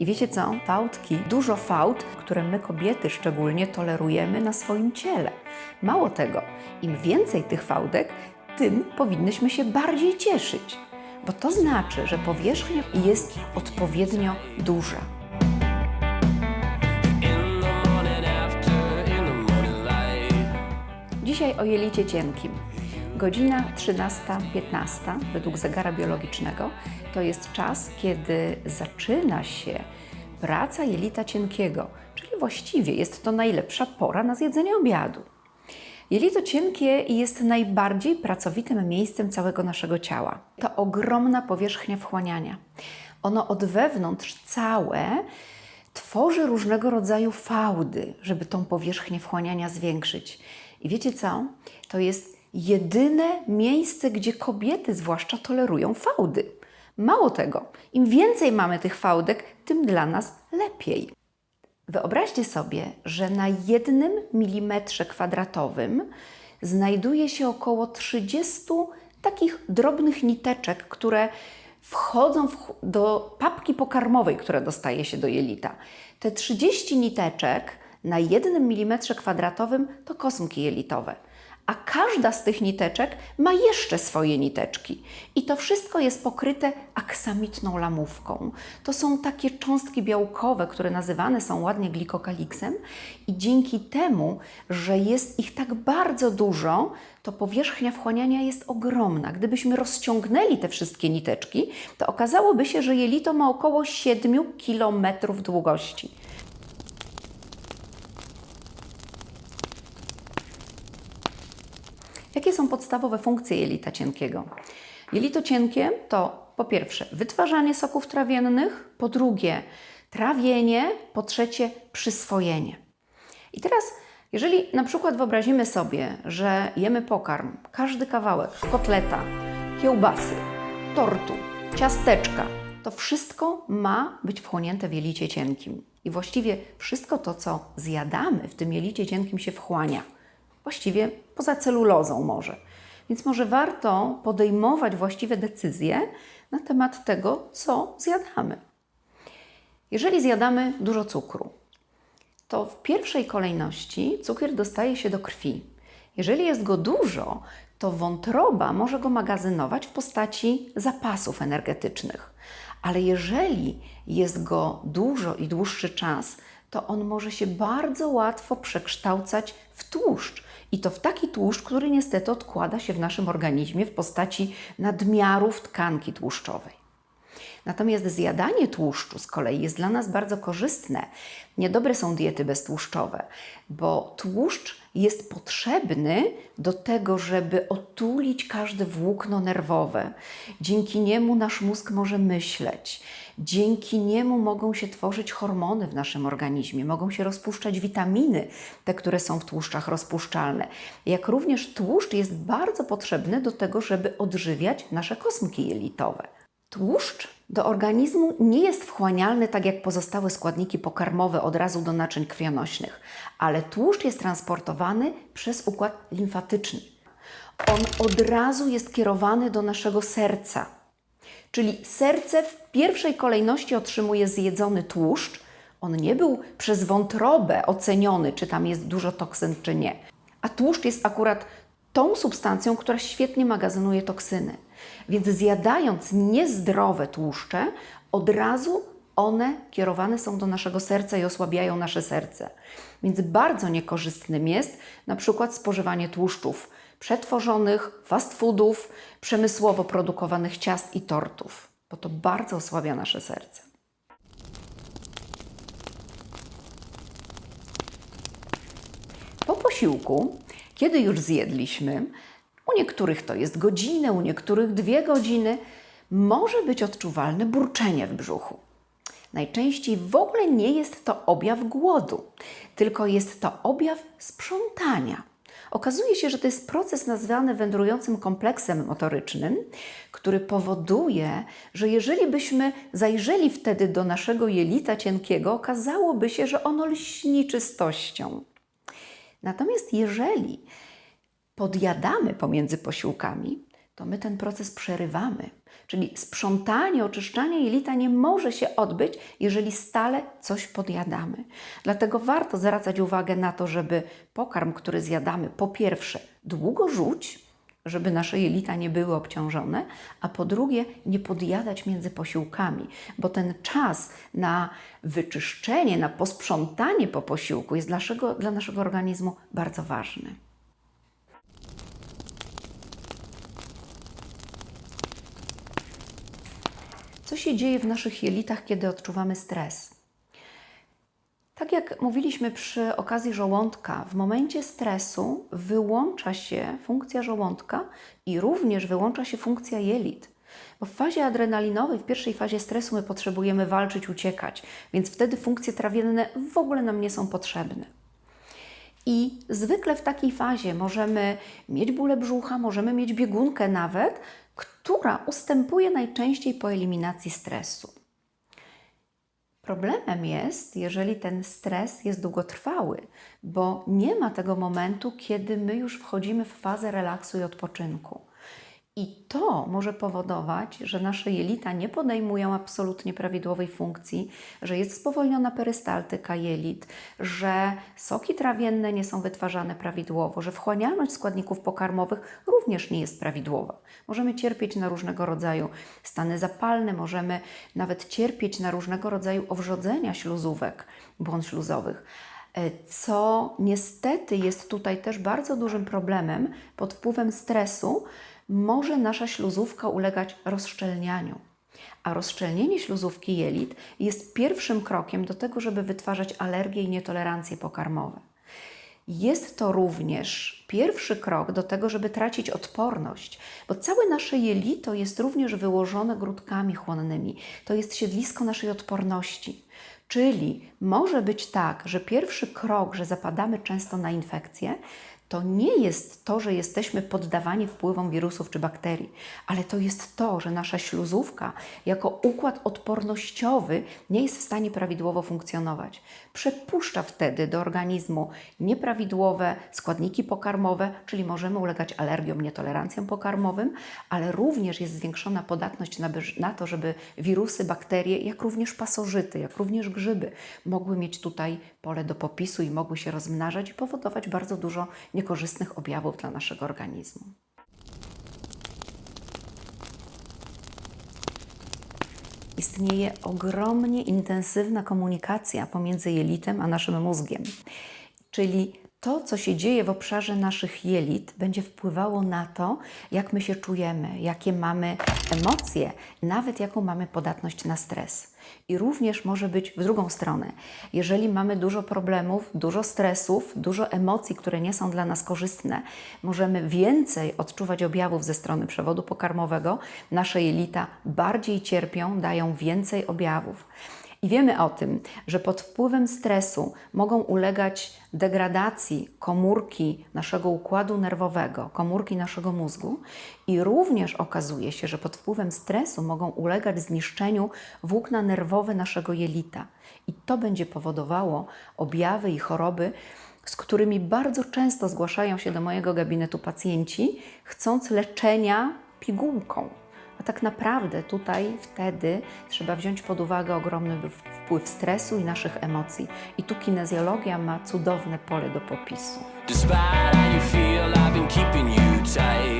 I wiecie co? Fałdki, dużo fałd, które my kobiety szczególnie tolerujemy na swoim ciele. Mało tego, im więcej tych fałdek, tym powinnyśmy się bardziej cieszyć, bo to znaczy, że powierzchnia jest odpowiednio duża. Dzisiaj o jelicie cienkim. Godzina 13.15 według zegara biologicznego to jest czas, kiedy zaczyna się praca jelita cienkiego, czyli właściwie jest to najlepsza pora na zjedzenie obiadu. Jelito cienkie jest najbardziej pracowitym miejscem całego naszego ciała. To ogromna powierzchnia wchłaniania. Ono od wewnątrz całe tworzy różnego rodzaju fałdy, żeby tą powierzchnię wchłaniania zwiększyć. I wiecie co? To jest jedyne miejsce, gdzie kobiety zwłaszcza tolerują fałdy. Mało tego, im więcej mamy tych fałdek, tym dla nas lepiej. Wyobraźcie sobie, że na jednym milimetrze kwadratowym znajduje się około 30 takich drobnych niteczek, które wchodzą w, do papki pokarmowej, która dostaje się do jelita. Te 30 niteczek na jednym milimetrze kwadratowym to kosmki jelitowe. A każda z tych niteczek ma jeszcze swoje niteczki. I to wszystko jest pokryte aksamitną lamówką. To są takie cząstki białkowe, które nazywane są ładnie glikokaliksem, i dzięki temu, że jest ich tak bardzo dużo, to powierzchnia wchłaniania jest ogromna. Gdybyśmy rozciągnęli te wszystkie niteczki, to okazałoby się, że jelito ma około 7 km długości. Jakie są podstawowe funkcje jelita cienkiego? Jelito cienkie to po pierwsze wytwarzanie soków trawiennych, po drugie trawienie, po trzecie przyswojenie. I teraz, jeżeli na przykład wyobrazimy sobie, że jemy pokarm, każdy kawałek, kotleta, kiełbasy, tortu, ciasteczka, to wszystko ma być wchłonięte w jelicie cienkim. I właściwie wszystko to, co zjadamy w tym jelicie cienkim się wchłania. Właściwie poza celulozą może. Więc może warto podejmować właściwe decyzje na temat tego, co zjadamy. Jeżeli zjadamy dużo cukru, to w pierwszej kolejności cukier dostaje się do krwi. Jeżeli jest go dużo, to wątroba może go magazynować w postaci zapasów energetycznych. Ale jeżeli jest go dużo i dłuższy czas, to on może się bardzo łatwo przekształcać w tłuszcz. I to w taki tłuszcz, który niestety odkłada się w naszym organizmie w postaci nadmiarów tkanki tłuszczowej. Natomiast zjadanie tłuszczu z kolei jest dla nas bardzo korzystne. Niedobre są diety beztłuszczowe, bo tłuszcz jest potrzebny do tego, żeby otulić każde włókno nerwowe. Dzięki niemu nasz mózg może myśleć. Dzięki niemu mogą się tworzyć hormony w naszym organizmie, mogą się rozpuszczać witaminy, te, które są w tłuszczach rozpuszczalne. Jak również tłuszcz jest bardzo potrzebny do tego, żeby odżywiać nasze kosmki jelitowe. Tłuszcz do organizmu nie jest wchłanialny tak jak pozostałe składniki pokarmowe od razu do naczyń krwionośnych, ale tłuszcz jest transportowany przez układ limfatyczny. On od razu jest kierowany do naszego serca. Czyli serce w pierwszej kolejności otrzymuje zjedzony tłuszcz. On nie był przez wątrobę oceniony, czy tam jest dużo toksyn, czy nie. A tłuszcz jest akurat tą substancją, która świetnie magazynuje toksyny. Więc zjadając niezdrowe tłuszcze, od razu one kierowane są do naszego serca i osłabiają nasze serce. Więc bardzo niekorzystnym jest na przykład spożywanie tłuszczów przetworzonych, fast foodów, przemysłowo produkowanych ciast i tortów, bo to bardzo osłabia nasze serce. Po posiłku, kiedy już zjedliśmy, u niektórych to jest godzinę, u niektórych dwie godziny, może być odczuwalne burczenie w brzuchu. Najczęściej w ogóle nie jest to objaw głodu, tylko jest to objaw sprzątania. Okazuje się, że to jest proces nazwany wędrującym kompleksem motorycznym, który powoduje, że jeżeli byśmy zajrzeli wtedy do naszego jelita cienkiego, okazałoby się, że ono lśni czystością. Natomiast jeżeli podjadamy pomiędzy posiłkami, to my ten proces przerywamy. Czyli sprzątanie, oczyszczanie jelita nie może się odbyć, jeżeli stale coś podjadamy. Dlatego warto zwracać uwagę na to, żeby pokarm, który zjadamy, po pierwsze długo rzuć, żeby nasze jelita nie były obciążone, a po drugie nie podjadać między posiłkami, bo ten czas na wyczyszczenie, na posprzątanie po posiłku jest dla naszego, dla naszego organizmu bardzo ważny. Co się dzieje w naszych jelitach, kiedy odczuwamy stres? Tak jak mówiliśmy przy okazji żołądka, w momencie stresu wyłącza się funkcja żołądka i również wyłącza się funkcja jelit. Bo w fazie adrenalinowej, w pierwszej fazie stresu my potrzebujemy walczyć, uciekać, więc wtedy funkcje trawienne w ogóle nam nie są potrzebne. I zwykle w takiej fazie możemy mieć bóle brzucha, możemy mieć biegunkę nawet, która ustępuje najczęściej po eliminacji stresu. Problemem jest, jeżeli ten stres jest długotrwały, bo nie ma tego momentu, kiedy my już wchodzimy w fazę relaksu i odpoczynku. I to może powodować, że nasze jelita nie podejmują absolutnie prawidłowej funkcji, że jest spowolniona perystaltyka jelit, że soki trawienne nie są wytwarzane prawidłowo, że wchłanialność składników pokarmowych również nie jest prawidłowa. Możemy cierpieć na różnego rodzaju stany zapalne, możemy nawet cierpieć na różnego rodzaju owrzodzenia śluzówek, błon śluzowych E, co niestety jest tutaj też bardzo dużym problemem pod wpływem stresu, może nasza śluzówka ulegać rozszczelnianiu. A rozszczelnienie śluzówki jelit jest pierwszym krokiem do tego, żeby wytwarzać alergie i nietolerancje pokarmowe. Jest to również pierwszy krok do tego, żeby tracić odporność, bo całe nasze jelito jest również wyłożone grudkami chłonnymi. To jest siedlisko naszej odporności. Czyli może być tak, że pierwszy krok, że zapadamy często na infekcje, to nie jest to, że jesteśmy poddawani wpływom wirusów czy bakterii, ale to jest to, że nasza śluzówka jako układ odpornościowy nie jest w stanie prawidłowo funkcjonować. Przepuszcza wtedy do organizmu nieprawidłowe składniki pokarmowe, czyli możemy ulegać alergiom, nietolerancjom pokarmowym, ale również jest zwiększona podatność na, to, żeby wirusy, bakterie, jak również pasożyty, jak również grzyby mogły mieć tutaj pole do popisu i mogły się rozmnażać i powodować bardzo dużo niekorzystnych objawów dla naszego organizmu. Istnieje ogromnie intensywna komunikacja pomiędzy jelitem a naszym mózgiem. Czyli to, co się dzieje w obszarze naszych jelit, będzie wpływało na to, jak my się czujemy, jakie mamy emocje, nawet jaką mamy podatność na stres. I również może być w drugą stronę. Jeżeli mamy dużo problemów, dużo stresów, dużo emocji, które nie są dla nas korzystne, możemy więcej odczuwać objawów ze strony przewodu pokarmowego, nasze jelita bardziej cierpią, dają więcej objawów. I wiemy o tym, że pod wpływem stresu mogą ulegać degradacji komórki naszego układu nerwowego, komórki naszego mózgu, i również okazuje się, że pod wpływem stresu mogą ulegać zniszczeniu włókna nerwowe naszego jelita. I to będzie powodowało objawy i choroby, z którymi bardzo często zgłaszają się do mojego gabinetu pacjenci, chcąc leczenia pigułką. A tak naprawdę tutaj wtedy trzeba wziąć pod uwagę ogromny wpływ stresu i naszych emocji. I tu kinezjologia ma cudowne pole do popisu. Despite how you feel, I've been keeping you tight.